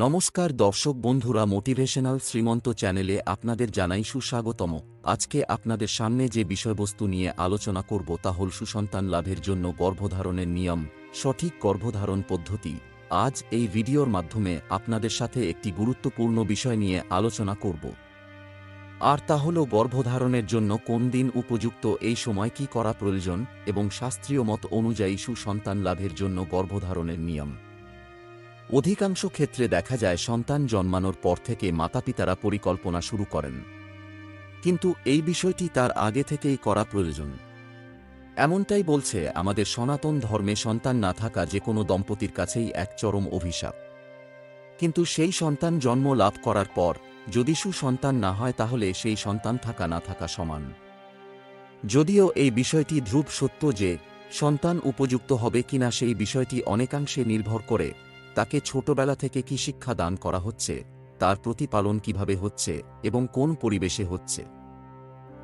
নমস্কার দর্শক বন্ধুরা মোটিভেশনাল শ্রীমন্ত চ্যানেলে আপনাদের জানাই সুস্বাগতম। আজকে আপনাদের সামনে যে বিষয়বস্তু নিয়ে আলোচনা করব তা হল সুসন্তান লাভের জন্য গর্ভধারণের নিয়ম, সঠিক গর্ভধারণ পদ্ধতি। আজ এই ভিডিওর মাধ্যমে আপনাদের সাথে একটি গুরুত্বপূর্ণ বিষয় নিয়ে আলোচনা করব। আর তা হল গর্ভধারণের জন্য কোন দিন উপযুক্ত, এই সময় কি করা প্রয়োজন এবং শাস্ত্রীয় মত অনুযায়ী সুসন্তান লাভের জন্য গর্ভধারণের নিয়ম। অধিকাংশ ক্ষেত্রে দেখা যায় সন্তান জন্মানোর পর থেকে মাতাপিতারা পরিকল্পনা শুরু করেন। কিন্তু এই বিষয়টি তার আগে থেকেই করা প্রয়োজন। এমনটাই বলছে আমাদের সনাতন ধর্মে সন্তান না থাকা যে কোনো দম্পতির কাছেই এক চরম অভিশাপ। কিন্তু সেই সন্তান জন্ম লাভ করার পর যদি সুসন্তান না হয় তাহলে সেই সন্তান থাকা না থাকা সমান। যদিও এই বিষয়টি ধ্রুব সত্য যে সন্তান উপযুক্ত হবে কিনা সেই বিষয়টি অনেকাংশে নির্ভর করে তাকে ছোটবেলা থেকে কি শিক্ষা দান করা হচ্ছে, তার প্রতিপালন কীভাবে হচ্ছে এবং কোন পরিবেশে হচ্ছে।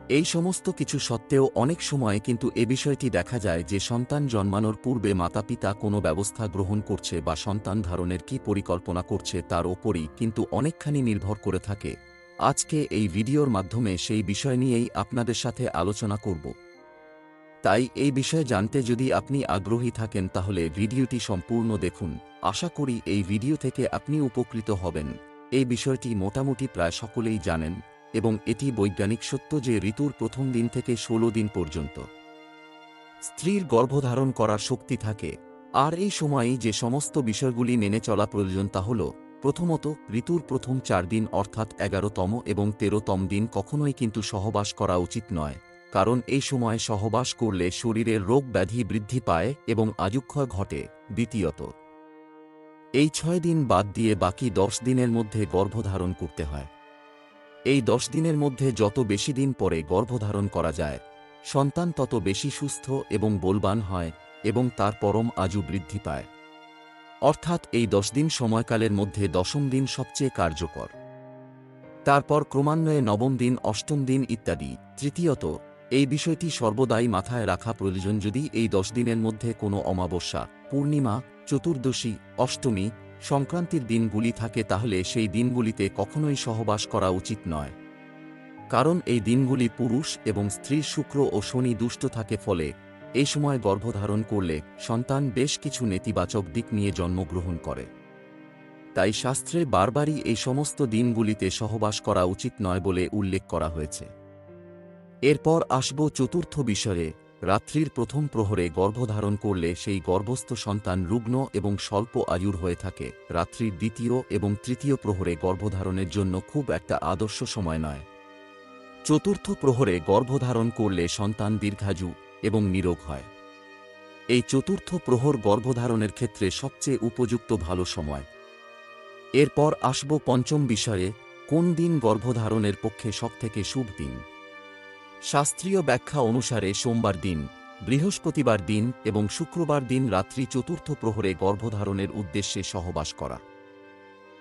এই সমস্ত কিছু সত্ত্বেও অনেক সময় কিন্তু এ বিষয়টি দেখা যায় যে সন্তান জন্মানোর পূর্বে মাতাপিতা কোনো ব্যবস্থা গ্রহণ করছে বা সন্তান ধারণের কি পরিকল্পনা করছে তার ওপরই কিন্তু অনেকখানি নির্ভর করে থাকে। আজকে এই ভিডিওর মাধ্যমে সেই বিষয় নিয়েই আপনাদের সাথে আলোচনা করব। তাই এই বিষয়ে জানতে যদি আপনি আগ্রহী থাকেন তাহলে ভিডিওটি সম্পূর্ণ দেখুন। আশা করি এই ভিডিও থেকে আপনি উপকৃত হবেন। এই বিষয়টি মোটামুটি প্রায় সকলেই জানেন এবং এটি বৈজ্ঞানিক সত্য যে ঋতুর প্রথম দিন থেকে ষোলো দিন পর্যন্ত। স্ত্রীর গর্ভধারণ করার শক্তি থাকে। আর এই সময়েই যে সমস্ত বিষয়গুলি মেনে চলা প্রয়োজন তা হল, প্রথমত, ঋতুর প্রথম চার দিন অর্থাৎ এগারোতম এবং তেরোতম দিন কখনোই কিন্তু সহবাস করা উচিত নয়। কারণ এই সময় সহবাস করলে শরীরের রোগ ব্যাধি বৃদ্ধি পায় এবং আযুক্ষয় ঘটে, দ্বিতীয়ত। এই ছয় দিন বাদ দিয়ে বাকি দশ দিনের মধ্যে গর্ভধারণ করতে হয়। এই দশ দিনের মধ্যে যত বেশি দিন পরে গর্ভধারণ করা যায়, সন্তান তত বেশি সুস্থ এবং বলবান হয় এবং তার পরম আজু বৃদ্ধি পায়। অর্থাৎ এই দশ দিন সময়কালের মধ্যে দশম দিন সবচেয়ে কার্যকর। তারপর ক্রমান্বয়ে নবম দিন, অষ্টম দিন ইত্যাদি। তৃতীয়ত এই বিষয়টি সর্বদাই মাথায় রাখা প্রয়োজন যদি এই দশ দিনের মধ্যে কোনো অমাবস্যা, পূর্ণিমা, চতুর্দশী, অষ্টমী, সংক্রান্তির দিনগুলি থাকে তাহলে সেই দিনগুলিতে কখনোই সহবাস করা উচিত নয়। কারণ এই দিনগুলি পুরুষ এবং স্ত্রীর শুক্র ও শনি দুষ্ট থাকে ফলে এই সময় গর্ভধারণ করলে সন্তান বেশ কিছু নেতিবাচক দিক নিয়ে জন্মগ্রহণ করে। তাই শাস্ত্রে বারবারই এই সমস্ত দিনগুলিতে সহবাস করা উচিত নয় বলে উল্লেখ করা হয়েছে। এরপর আসব চতুর্থ বিষয়ে রাত্রির প্রথম প্রহরে গর্ভধারণ করলে সেই গর্ভস্থ সন্তান রুগ্ন এবং স্বল্প আয়ুর হয়ে থাকে। রাত্রির দ্বিতীয় এবং তৃতীয় প্রহরে গর্ভধারণের জন্য খুব একটা আদর্শ সময় নয়। চতুর্থ প্রহরে গর্ভধারণ করলে সন্তান দীর্ঘায়ু এবং নিরোগ হয়। এই চতুর্থ প্রহর গর্ভধারণের ক্ষেত্রে সবচেয়ে উপযুক্ত ভালো সময়। এরপর আসব পঞ্চম বিষয়ে কোন দিন গর্ভধারণের পক্ষে সবথেকে শুভ দিন? শাস্ত্রীয় ব্যাখ্যা অনুসারে সোমবার দিন, বৃহস্পতিবার দিন এবং শুক্রবার দিন রাত্রি চতুর্থ প্রহরে গর্ভধারণের উদ্দেশ্যে সহবাস করা।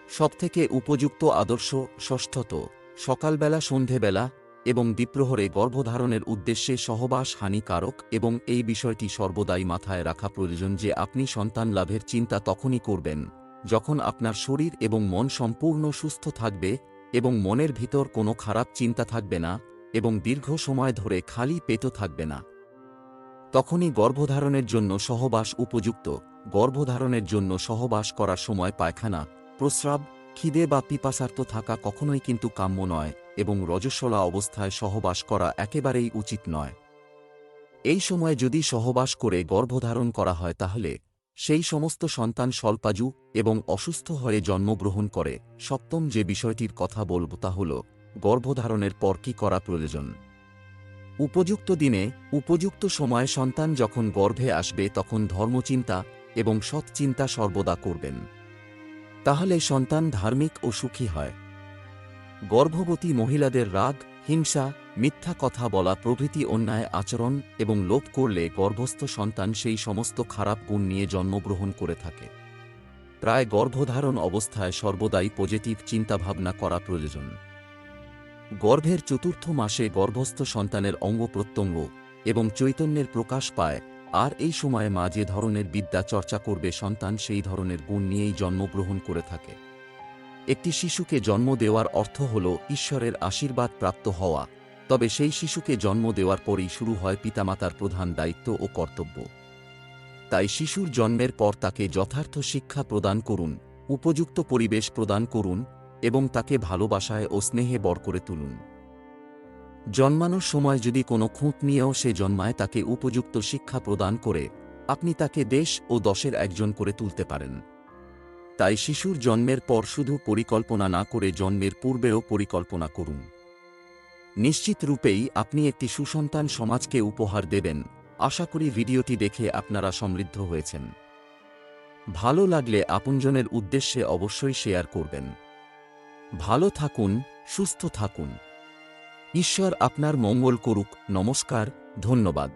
সবথেকে উপযুক্ত আদর্শ ষষ্ঠত, সকালবেলা, সন্ধেবেলা এবং দ্বিপ্রহরে গর্ভধারণের উদ্দেশ্যে সহবাস হানিকারক এবং এই বিষয়টি সর্বদাই মাথায় রাখা প্রয়োজন যে আপনি সন্তান লাভের চিন্তা তখনই করবেন, যখন আপনার শরীর এবং মন সম্পূর্ণ সুস্থ থাকবে এবং মনের ভিতর কোনো খারাপ চিন্তা থাকবে না এবং দীর্ঘ সময় ধরে খালি পেটও থাকবে না। তখনই গর্ভধারণের জন্য সহবাস উপযুক্ত। গর্ভধারণের জন্য সহবাস করার সময় পায়খানা, প্রস্রাব, খিদে বা পিপাসার্থ থাকা কখনোই কিন্তু কাম্য নয় এবং রজস্বলা অবস্থায় সহবাস করা একেবারেই উচিত নয়। এই সময় যদি সহবাস করে গর্ভধারণ করা হয় তাহলে সেই সমস্ত সন্তান স্বল্পাজু এবং অসুস্থ হয়ে জন্মগ্রহণ করে। সপ্তম যে বিষয়টির কথা বলব তা হল গর্ভধারণের পর কি করা প্রয়োজন? উপযুক্ত দিনে, উপযুক্ত সময়ে সন্তান যখন গর্ভে আসবে তখন ধর্মচিন্তা এবং সৎচিন্তা সর্বদা করবেন। তাহলে সন্তান ধার্মিক ও সুখী হয়। গর্ভবতী মহিলাদের রাগ, হিংসা, মিথ্যা কথা বলা প্রভৃতি অন্যায় আচরণ এবং লোপ করলে গর্ভস্থ সন্তান সেই সমস্ত খারাপ গুণ নিয়ে জন্মগ্রহণ করে থাকে। প্রায় গর্ভধারণ অবস্থায় সর্বদাই পজিটিভ চিন্তাভাবনা করা প্রয়োজন। গর্ভের চতুর্থ মাসে গর্ভস্থ সন্তানের অঙ্গ প্রত্যঙ্গ এবং চৈতন্যের প্রকাশ পায়, আর এই সময়ে মা যে ধরনের বিদ্যা চর্চা করবে সন্তান সেই ধরনের গুণ নিয়েই জন্মগ্রহণ করে থাকে। একটি শিশুকে জন্ম দেওয়ার অর্থ হল ঈশ্বরের আশীর্বাদ প্রাপ্ত হওয়া, তবে সেই শিশুকে জন্ম দেওয়ার পরেই শুরু হয় পিতামাতার প্রধান দায়িত্ব ও কর্তব্য। তাই শিশুর জন্মের পর তাকে যথার্থ শিক্ষা প্রদান করুন, উপযুক্ত পরিবেশ প্রদান করুন এবং তাকে ভালোবাসায় ও স্নেহে বর করে তুলুন। জন্মানোর সময় যদি কোনো খুঁত নিয়েও সে জন্মায়, তাকে উপযুক্ত শিক্ষা প্রদান করে আপনি তাকে দেশ ও দশের একজন করে তুলতে পারেন। তাই শিশুর জন্মের পর শুধু পরিকল্পনা না করে জন্মের পূর্বেও পরিকল্পনা করুন। নিশ্চিত রূপেই আপনি একটি সুসন্তান সমাজকে উপহার দেবেন। আশা করি ভিডিওটি দেখে আপনারা সমৃদ্ধ হয়েছেন। ভালো লাগলে আপনজনের উদ্দেশ্যে অবশ্যই শেয়ার করবেন। ভালো থাকুন সুস্থ থাকুন। ঈশ্বর আপনার মঙ্গল করুক। নমস্কার ধন্যবাদ।